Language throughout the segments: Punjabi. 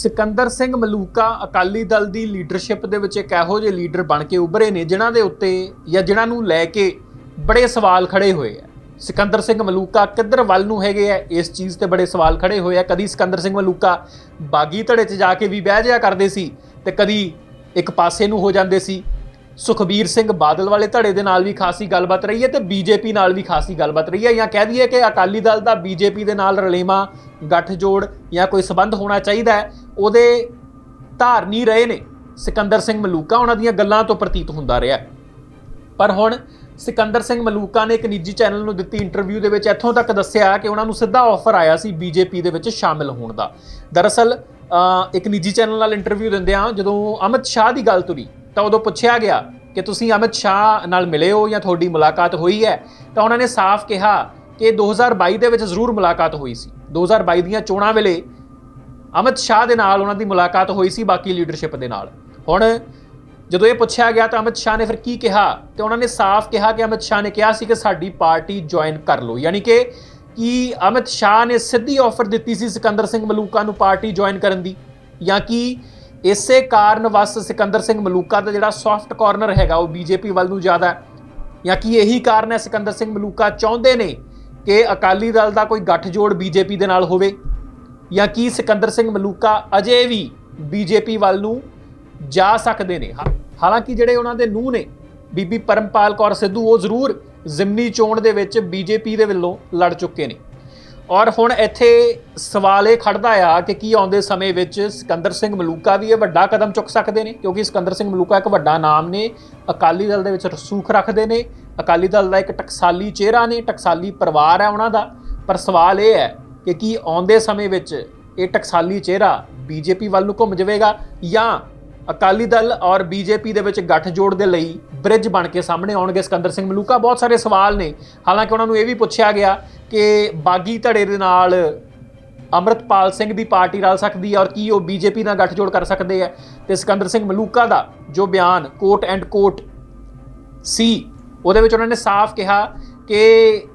ਸਿਕੰਦਰ ਸਿੰਘ ਮਲੂਕਾ ਅਕਾਲੀ ਦਲ ਦੀ ਲੀਡਰਸ਼ਿਪ ਦੇ ਵਿੱਚ ਇੱਕ ਇਹੋ ਜਿਹੇ ਲੀਡਰ ਬਣ ਕੇ ਉਭਰੇ ਨੇ, ਜਿਨ੍ਹਾਂ ਦੇ ਉੱਤੇ ਜਾਂ ਜਿਨ੍ਹਾਂ ਨੂੰ ਲੈ ਕੇ ਬੜੇ ਸਵਾਲ ਖੜੇ ਹੋਏ ਆ। ਸਿਕੰਦਰ ਸਿੰਘ ਮਲੂਕਾ ਕਿੱਧਰ ਵੱਲ ਨੂੰ ਹੈਗੇ ਆ? ਇਸ ਚੀਜ਼ ਤੇ ਬੜੇ ਸਵਾਲ ਖੜੇ ਹੋਏ ਆ। ਕਦੀ ਸਿਕੰਦਰ ਸਿੰਘ ਮਲੂਕਾ ਬਾਗੀ ਧੜੇ 'ਚ ਜਾ ਕੇ ਵੀ ਬਹਿ ਜਾਇਆ ਕਰਦੇ ਸੀ ਤੇ ਕਦੀ ਇੱਕ ਪਾਸੇ ਨੂੰ ਹੋ ਜਾਂਦੇ ਸੀ। ਸੁਖਬੀਰ ਸਿੰਘ ਬਾਦਲ ਵਾਲੇ ਧੜੇ ਦੇ ਨਾਲ ਵੀ ਖਾਸੀ ਗੱਲਬਾਤ ਰਹੀ ਹੈ ਤੇ ਬੀਜੇਪੀ ਨਾਲ ਵੀ ਖਾਸੀ ਗੱਲਬਾਤ ਰਹੀ ਹੈ। ਜਾਂ ਕਹਿ ਦਈਏ ਕਿ ਅਕਾਲੀ ਦਲ ਦਾ ਬੀਜੇਪੀ ਦੇ ਨਾਲ ਰਲੇਮਾ ਗੱਠਜੋੜ ਜਾਂ ਕੋਈ ਸਬੰਧ ਹੋਣਾ ਚਾਹੀਦਾ ਹੈ। ਉਹਦੇ ਧਾਰਨੀ ਰਹੇ ਨੇ। ਸਿਕੰਦਰ ਸਿੰਘ ਮਲੂਕਾ ਉਹਨਾਂ ਦੀਆਂ ਗੱਲਾਂ ਤੋਂ ਪ੍ਰਤੀਤ ਹੁੰਦਾ ਰਿਹਾ ਪਰ ਹੁਣ ਸਿਕੰਦਰ ਸਿੰਘ ਮਲੂਕਾ ਨੇ ਇੱਕ ਨਿੱਜੀ ਚੈਨਲ ਨੂੰ ਦਿੱਤੀ ਇੰਟਰਵਿਊ ਦੇ ਵਿੱਚ ਇੱਥੋਂ ਤੱਕ ਦੱਸਿਆ ਕਿ ਉਹਨਾਂ ਨੂੰ ਸਿੱਧਾ ਆਫਰ ਆਇਆ ਸੀ ਬੀਜੇਪੀ ਦੇ ਵਿੱਚ ਸ਼ਾਮਿਲ ਹੋਣ ਦਾ। ਦਰਅਸਲ ਇੱਕ ਨਿੱਜੀ ਚੈਨਲ ਨਾਲ ਇੰਟਰਵਿਊ ਦਿੰਦਿਆਂ ਜਦੋਂ ਅਮਿਤ ਸ਼ਾਹ ਦੀ ਗੱਲ ਤੁਰੀ, ਤਾਂ ਉਦੋਂ ਪੁੱਛਿਆ ਗਿਆ ਕਿ ਤੁਸੀਂ ਅਮਿਤ ਸ਼ਾਹ ਨਾਲ ਮਿਲੇ ਹੋ ਜਾਂ ਤੁਹਾਡੀ ਮੁਲਾਕਾਤ ਹੋਈ ਹੈ? ਤਾਂ ਉਹਨਾਂ ਨੇ ਸਾਫ਼ ਕਿਹਾ ਕਿ 2022 ਦੇ ਵਿੱਚ ਜ਼ਰੂਰ ਮੁਲਾਕਾਤ ਹੋਈ ਸੀ। 2022 ਦੀਆਂ ਚੋਣਾਂ ਵੇਲੇ ਅਮਿਤ ਸ਼ਾਹ ਦੇ ਨਾਲ ਉਹਨਾਂ ਦੀ ਮੁਲਾਕਾਤ ਹੋਈ ਸੀ ਬਾਕੀ ਲੀਡਰਸ਼ਿਪ ਦੇ ਨਾਲ। ਹੁਣ ਜਦੋਂ ਇਹ ਪੁੱਛਿਆ ਗਿਆ ਤਾਂ ਅਮਿਤ ਸ਼ਾਹ ਨੇ ਫਿਰ ਕੀ ਕਿਹਾ? ਤੇ ਉਹਨਾਂ ਨੇ ਸਾਫ਼ ਕਿਹਾ ਕਿ ਅਮਿਤ ਸ਼ਾਹ ਨੇ ਕਿਹਾ ਸੀ ਕਿ ਸਾਡੀ ਪਾਰਟੀ ਜੁਆਇਨ ਕਰ ਲਓ। ਯਾਨੀ ਕਿ ਕੀ ਅਮਿਤ ਸ਼ਾਹ ਨੇ ਸਿੱਧੀ ਆਫਰ ਦਿੱਤੀ ਸੀ ਸਿਕੰਦਰ ਸਿੰਘ ਮਲੂਕਾ ਨੂੰ ਪਾਰਟੀ ਜੁਆਇਨ ਕਰਨ ਦੀ? ਜਾਂ ਕਿ ਇਸੇ ਕਾਰਨ ਵਸ ਸਿਕੰਦਰ ਸਿੰਘ ਮਲੂਕਾ ਦਾ ਜਿਹੜਾ ਸੌਫਟ ਕਾਰਨਰ ਹੈਗਾ ਉਹ ਬੀਜੇਪੀ ਵੱਲ ਨੂੰ ਜ਼ਿਆਦਾ ਜਾਂ ਕੀ ਇਹੀ ਕਾਰਨ ਹੈ ਸਿਕੰਦਰ ਸਿੰਘ ਮਲੂਕਾ ਚਾਹੁੰਦੇ ਨੇ ਕਿ ਅਕਾਲੀ ਦਲ ਦਾ ਕੋਈ ਗੱਠਜੋੜ ਬੀਜੇਪੀ ਦੇ ਨਾਲ ਹੋਵੇ? ਜਾਂ ਕੀ ਸਿਕੰਦਰ ਸਿੰਘ ਮਲੂਕਾ ਅਜੇ ਵੀ ਬੀਜੇਪੀ ਵੱਲ ਨੂੰ ਜਾ ਸਕਦੇ ਨੇ? ਹਾਂ- ਹਾਲਾਂਕਿ ਜਿਹੜੇ ਉਹਨਾਂ ਦੇ ਨੂੰਹ ਨੇ, ਬੀਬੀ ਪਰਮਪਾਲ ਕੌਰ ਸਿੱਧੂ, ਉਹ ਜ਼ਰੂਰ ਜ਼ਿਮਨੀ ਚੋਣ ਦੇ ਵਿੱਚ ਬੀਜੇਪੀ ਦੇ ਵੱਲੋਂ ਲੜ ਚੁੱਕੇ ਨੇ। ਔਰ ਹੁਣ ਇੱਥੇ ਸਵਾਲ ਇਹ ਖੜਦਾ ਆ ਕਿ ਕੀ ਆਉਂਦੇ ਸਮੇਂ ਵਿੱਚ ਸਿਕੰਦਰ ਸਿੰਘ ਮਲੂਕਾ ਵੀ ਇਹ ਵੱਡਾ ਕਦਮ ਚੁੱਕ ਸਕਦੇ ਨੇ? ਕਿਉਂਕਿ ਸਿਕੰਦਰ ਸਿੰਘ ਮਲੂਕਾ ਇੱਕ ਵੱਡਾ ਨਾਮ ਨੇ, ਅਕਾਲੀ ਦਲ ਦੇ ਵਿੱਚ ਰਸੂਖ ਰੱਖਦੇ ਨੇ। ਅਕਾਲੀ ਦਲ ਦਾ ਇੱਕ ਟਕਸਾਲੀ ਚਿਹਰਾ ਨੇ, ਟਕਸਾਲੀ ਪਰਿਵਾਰ ਹੈ ਉਹਨਾਂ ਦਾ। ਪਰ ਸਵਾਲ ਇਹ ਹੈ ਕਿ ਕੀ ਆਉਂਦੇ ਸਮੇਂ ਵਿੱਚ ਇਹ ਟਕਸਾਲੀ ਚਿਹਰਾ ਬੀਜੇਪੀ ਵੱਲ ਨੂੰ ਘੁੰਮ ਜਾਵੇਗਾ ਜਾਂ ਅਕਾਲੀ ਦਲ ਔਰ ਬੀਜੇਪੀ ਦੇ ਵਿੱਚ ਗੱਠਜੋੜ ਦੇ ਲਈ ਬ੍ਰਿਜ ਬਣ ਕੇ ਸਾਹਮਣੇ ਆਉਣਗੇ। ਸਿਕੰਦਰ ਸਿੰਘ ਮਲੂਕਾ, ਬਹੁਤ ਸਾਰੇ ਸਵਾਲ ਨੇ। ਹਾਲਾਂਕਿ ਉਹਨਾਂ ਨੂੰ ਇਹ ਵੀ ਪੁੱਛਿਆ ਗਿਆ ਕਿ ਬਾਗੀ ਧੜੇ ਦੇ ਨਾਲ ਅਮਰਤਪਾਲ ਸਿੰਘ ਦੀ ਪਾਰਟੀ ਰਲ ਸਕਦੀ ਹੈ ਔਰ ਕੀ ਉਹ ਬੀਜੇਪੀ ਨਾਲ ਗੱਠਜੋੜ ਕਰ ਸਕਦੇ ਹੈ? ਤੇ ਸਿਕੰਦਰ ਸਿੰਘ ਮਲੂਕਾ ਦਾ ਜੋ ਬਿਆਨ ਕੋਟ ਐਂਡ ਕੋਟ ਸੀ, ਉਹਦੇ ਵਿੱਚ ਉਹਨਾਂ ਨੇ ਸਾਫ਼ ਕਿਹਾ ਕਿ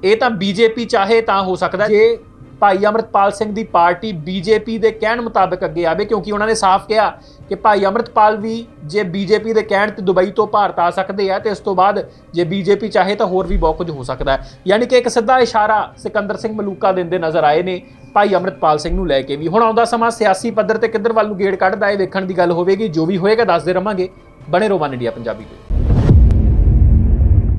ਇਹ ਤਾਂ ਬੀਜੇਪੀ ਚਾਹੇ ਤਾਂ ਹੋ ਸਕਦਾ ਜੇ ਭਾਈ ਅਮਰਤਪਾਲ ਸਿੰਘ ਦੀ ਪਾਰਟੀ ਬੀਜੇਪੀ ਦੇ ਕਹਿਣ ਮੁਤਾਬਕ ਅੱਗੇ ਆਵੇ, ਕਿਉਂਕਿ ਉਹਨਾਂ ਨੇ ਸਾਫ਼ ਕਿਹਾ ਕਿ ਭਾਈ ਅਮਰਤਪਾਲ ਵੀ ਜੇ ਬੀਜੇਪੀ ਦੇ ਕਹਿਣ ਤੇ ਦੁਬਈ ਤੋਂ ਭਾਰਤ ਆ ਸਕਦੇ ਆ, ਤੇ ਇਸ ਤੋਂ ਬਾਅਦ ਜੇ ਬੀਜੇਪੀ ਚਾਹੇ ਤਾਂ ਹੋਰ ਵੀ ਬਹੁਤ ਕੁਝ ਹੋ ਸਕਦਾ ਹੈ। ਯਾਨੀ ਕਿ ਇੱਕ ਸਿੱਧਾ ਇਸ਼ਾਰਾ ਸਿਕੰਦਰ ਸਿੰਘ ਮਲੂਕਾ ਦਿੰਦੇ ਨਜ਼ਰ ਆਏ ਨੇ, ਭਾਈ ਅਮਰਤਪਾਲ ਸਿੰਘ ਨੂੰ ਲੈ ਕੇ ਵੀ। ਹੁਣ ਆਉਂਦਾ ਸਮਾਂ ਸਿਆਸੀ ਪੱਧਰ ਤੇ ਕਿੱਧਰ ਵੱਲ ਨੂੰ ਗੇੜ ਕੱਢਦਾ ਹੈ ਵੇਖਣ ਦੀ ਗੱਲ ਹੋਵੇਗੀ, ਜੋ ਵੀ ਹੋਏਗਾ ਦੱਸਦੇ ਰਵਾਂਗੇ। ਬਣੇ ਰਹੋ ਵਨ ਇੰਡੀਆ ਪੰਜਾਬੀ ਦੇ